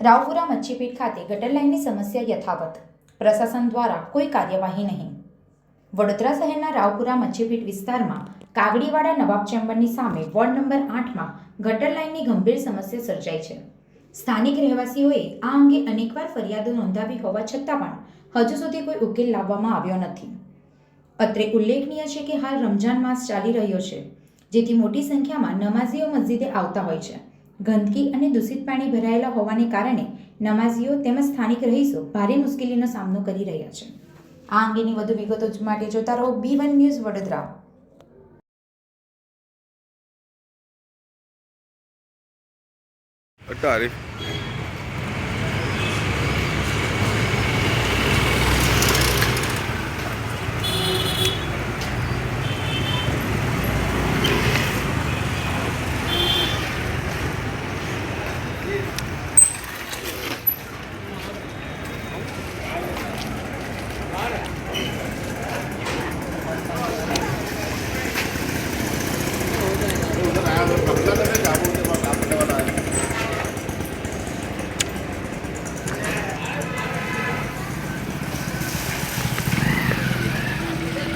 રાવપુરા મચ્છીપીઠ ખાતે ગટર લાઇનની સમસ્યા યથાવત. પ્રશાસન દ્વારા કોઈ કાર્યવાહી નહીં. વડોદરા શહેરના રાવપુરા મચ્છીપીઠ વિસ્તારમાં કાગડીવાડા નવાબ ચેમ્બરની સામે વોર્ડ નંબર આઠમાં ગટર લાઇનની ગંભીર સમસ્યા સર્જાઈ છે. સ્થાનિક રહેવાસીઓએ આ અંગે અનેકવાર ફરિયાદો નોંધાવી હોવા છતાં પણ હજુ સુધી કોઈ ઉકેલ લાવવામાં આવ્યો નથી. અત્રે ઉલ્લેખનીય છે કે હાલ રમજાન માસ ચાલી રહ્યો છે, જેથી મોટી સંખ્યામાં નમાઝીઓ મસ્જિદે આવતા હોય છે. ગંદકી અને દૂષિત પાણી ભરાયેલા હોવાને કારણે નમાઝીઓ તેમજ સ્થાનિક રહીશો ભારે મુશ્કેલીનો સામનો કરી રહ્યા છે. આ અંગેની વધુ વિગતો માટે જોતા રહો બી વન ન્યૂઝ વડોદરા. તારીફ